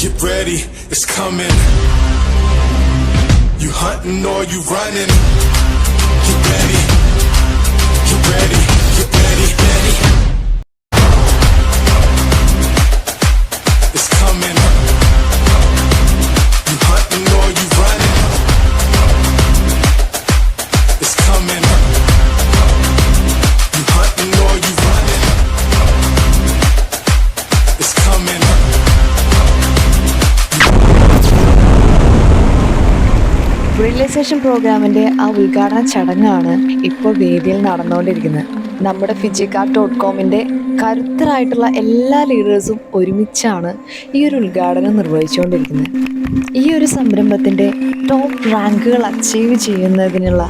Get ready, it's coming. You hunting or you running? Get ready, realisation പ്രോഗ്രാമിന്റെ ആ ഉദ്ഘാടന ചടങ്ങാണ് ഇപ്പോൾ വേദിയിൽ നടന്നുകൊണ്ടിരിക്കുന്നത്. നമ്മുടെ ഫിജിക്കാർ ഡോട്ട് കോമിന്റെ കരുത്തരായിട്ടുള്ള എല്ലാ ലീഡേഴ്സും ഒരുമിച്ചാണ് ഈ ഒരു ഉദ്ഘാടനം നിർവഹിച്ചുകൊണ്ടിരിക്കുന്നത്. ഈ ഒരു സംരംഭത്തിന്റെ ടോപ്പ് റാങ്കുകൾ അച്ചീവ് ചെയ്യുന്നതിനുള്ള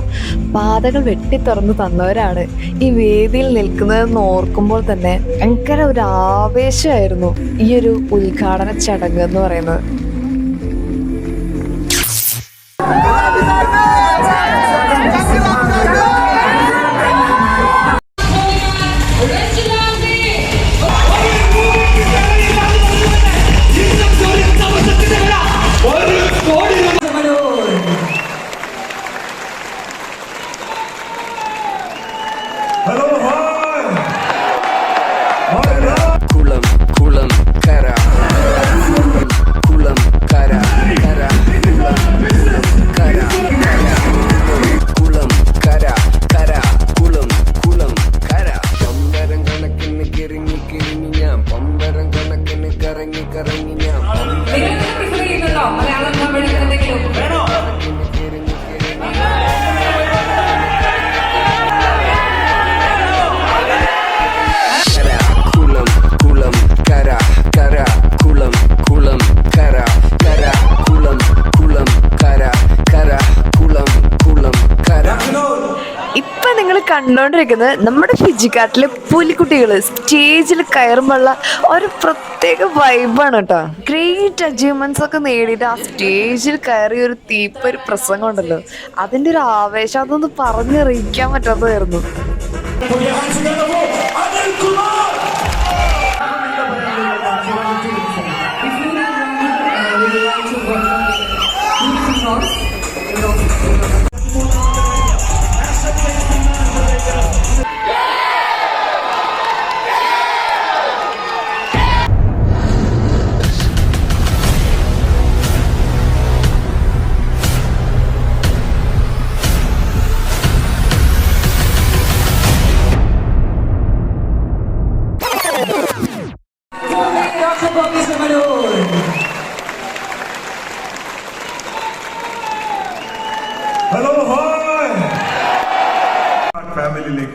പാതകൾ വെട്ടിത്തുറന്ന് തന്നവരാണ് ഈ വേദിയിൽ നിൽക്കുന്നതെന്ന് ഓർക്കുമ്പോൾ തന്നെ ഭയങ്കര ഒരു ആവേശമായിരുന്നു ഈ ഒരു ഉദ്ഘാടന ചടങ്ങ് എന്ന് പറയുന്നത്. ഹലോ കുളം കുളം കര കുളം കര കര കര കുളം കര കര കുളം കുളം കര പമ്പരം കണക്കിന് കിറങ്ങി കിറങ്ങി ഞാൻ. പമ്പരം കണക്കിന് കറങ്ങി കറങ്ങി ഞാൻ. കണ്ടോണ്ടിരിക്കുന്നത് നമ്മുടെ ഫിജിക്കാട്ടിലെ പുലിക്കുട്ടികൾ സ്റ്റേജിൽ കയറുമ്പോഴുള്ള ഒരു പ്രത്യേക വൈബാണ് കേട്ടോ ഗ്രേറ്റ് അച്ചീവ്മെന്റ്സ് ഒക്കെ നേടിയിട്ട് ആ സ്റ്റേജിൽ കയറി ഒരു തീപ്പൊരു പ്രസംഗം ഉണ്ടല്ലോ. അതിന്റെ ഒരു ആവേശം അതൊന്ന് പറഞ്ഞറിയിക്കാൻ പറ്റാത്തതായിരുന്നു.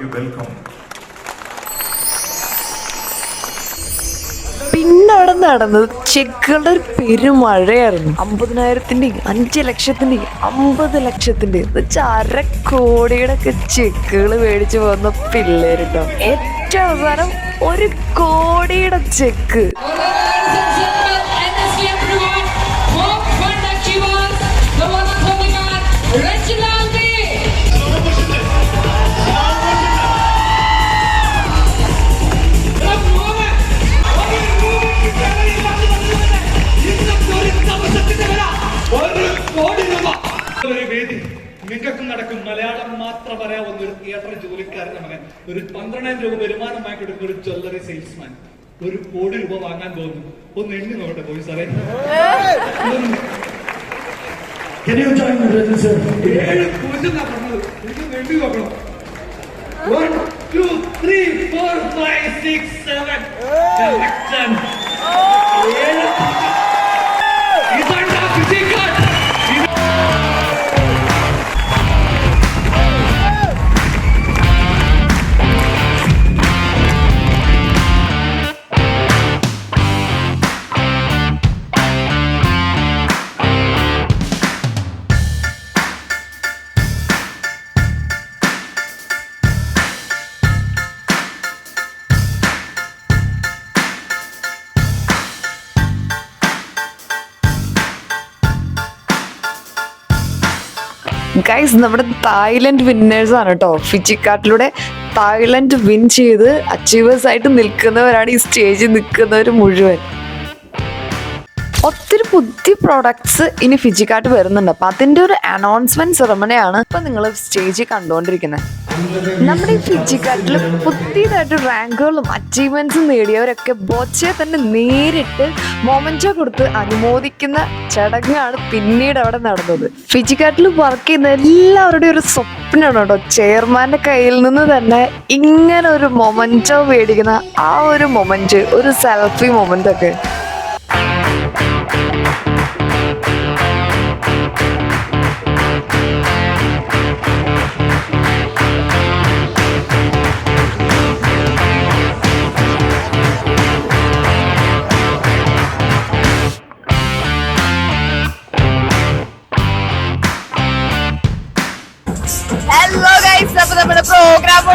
ഫാമിലിയിലേക്ക് വെൽക്കം പിന്നെ അവിടെ നടന്നത് ചെക്കുകളുടെ ഒരു പെരുമഴയായിരുന്നു. അമ്പതിനായിരത്തിന്റെ അഞ്ച് ലക്ഷത്തിന്റെ അമ്പത് ലക്ഷത്തിന്റെ അര കോടിയുടെ ഒക്കെ ചെക്കുകൾ മേടിച്ചു പോകുന്ന പിള്ളേരുട്ടോ. ഏറ്റവും അവസാനം ഒരു കോടിയുടെ ചെക്ക്. വേദി നിങ്ങൾക്കും നടക്കും. മലയാളം മാത്രം പറയാവുന്ന ഒരു തിയേറ്റർ ജോലിക്കാരന്റെ മകൻ. ഒരു പന്ത്രണ്ടായിരം രൂപ വരുമാനമായി കൊടുക്കുന്ന ഒരു ജ്വല്ലറി സെയിൽസ്മാൻ ഒരു കോടി രൂപ വാങ്ങാൻ പോകുന്നു. ഒന്ന് എണ്ണി നോക്കട്ടെ പോയി സാറേ? ഏഴ് പൂജ്യം എന്നാ പറഞ്ഞത്. എനിക്ക് എണ്ണി നോക്കണം. One two three four five six seven guys നമ്മുടെ തായ്ലൻഡ് വിന്നേഴ്സ് ആണ് കേട്ടോ ഫിജിക്കാട്ടിലൂടെ തായ്ലൻഡ് വിൻ ചെയ്ത് അച്ചീവേഴ്സ് ആയിട്ട് നിൽക്കുന്നവരാണ് ഈ സ്റ്റേജിൽ നിൽക്കുന്നവർ മുഴുവൻ. ഒത്തിരി പുതിയ പ്രോഡക്ട്സ് ഇനി ഫിജിക്കാട്ട് വരുന്നുണ്ട്. അപ്പൊ അതിന്റെ ഒരു അനൗൺസ്മെന്റ് സെറമണിയാണ് ഇപ്പൊ നിങ്ങൾ സ്റ്റേജിൽ കണ്ടുകൊണ്ടിരിക്കുന്നത് നമ്മുടെ ഈ ഫിജിക്കാട്ടിൽ പുതിയതായിട്ട് റാങ്കുകളും അച്ചീവ്മെന്റ്സും നേടിയവരൊക്കെ ബോച്ചയെ തന്നെ നേരിട്ട് മൊമന്റോ കൊടുത്ത് അനുമോദിക്കുന്ന ചടങ്ങാണ് പിന്നീട് അവിടെ നടന്നത്. ഫിജിക്കാട്ടിൽ വർക്ക് ചെയ്യുന്ന എല്ലാവരുടെയും ഒരു സ്വപ്നമാണ് കേട്ടോ. ചെയർമാന്റെ കയ്യിൽ നിന്ന് തന്നെ ഇങ്ങനെ ഒരു മൊമന്റോ മേടിക്കുന്ന ആ ഒരു മൊമെന്റ് ഒരു സെൽഫി മൊമെന്റ് ഒക്കെ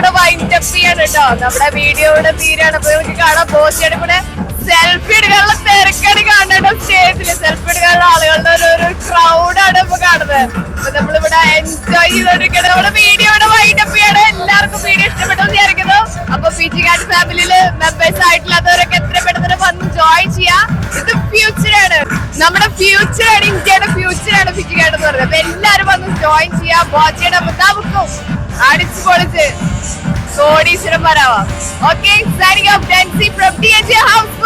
കൂടെ വൈൻഡ് അപ്പ് ചെയ്യാണ് കേട്ടോ നമ്മുടെ വീഡിയോയുടെ തീരാണ്. അപ്പൊ നമുക്ക് കാണാം. ബോസിയുടെ കൂടെ സെൽഫി എടുക്കാനുള്ള തിരക്കാണ് കാണുന്നത്. സ്റ്റേജിൽ സെൽഫി എടുക്കാനുള്ള ആളുകളുടെ ഒരു ഒരു ക്രൗഡാണ് ഇപ്പൊ കാണുന്നത്. അപ്പൊ നമ്മളിവിടെ എൻജോയ് ചെയ്തോണ്ടിരിക്കുന്നത് നമ്മുടെ വീഡിയോയുടെ വൈൻഡ് അപ്പ് ചെയ്യാണ്. എല്ലാവർക്കും വീഡിയോ ഇഷ്ടപ്പെട്ടെന്ന് വിചാരിക്കുന്നു. അപ്പൊ കാർഡ് ഫാമിലിയിൽ മെമ്പേഴ്സ് ആയിട്ടുള്ളവരൊക്കെ എത്ര പെട്ടെന്ന് വന്ന് ജോയിൻ ചെയ്യാം? ഇത് ഫ്യൂച്ചർ ആണ്. നമ്മുടെ ഫ്യൂച്ചർ ആണ്. ഇന്ത്യയുടെ ഫിജി കാർഡ് എന്ന് പറയുന്നത്. അപ്പൊ എല്ലാരും വന്ന് ജോയിൻ ചെയ്യാം. ബോച്ചയുടെ മുതാബുക്കും അടിച്ചു പൊളിച്ച്. കോടീശ്വരന്മാരാവാം. Okay signing off Dancy from D H house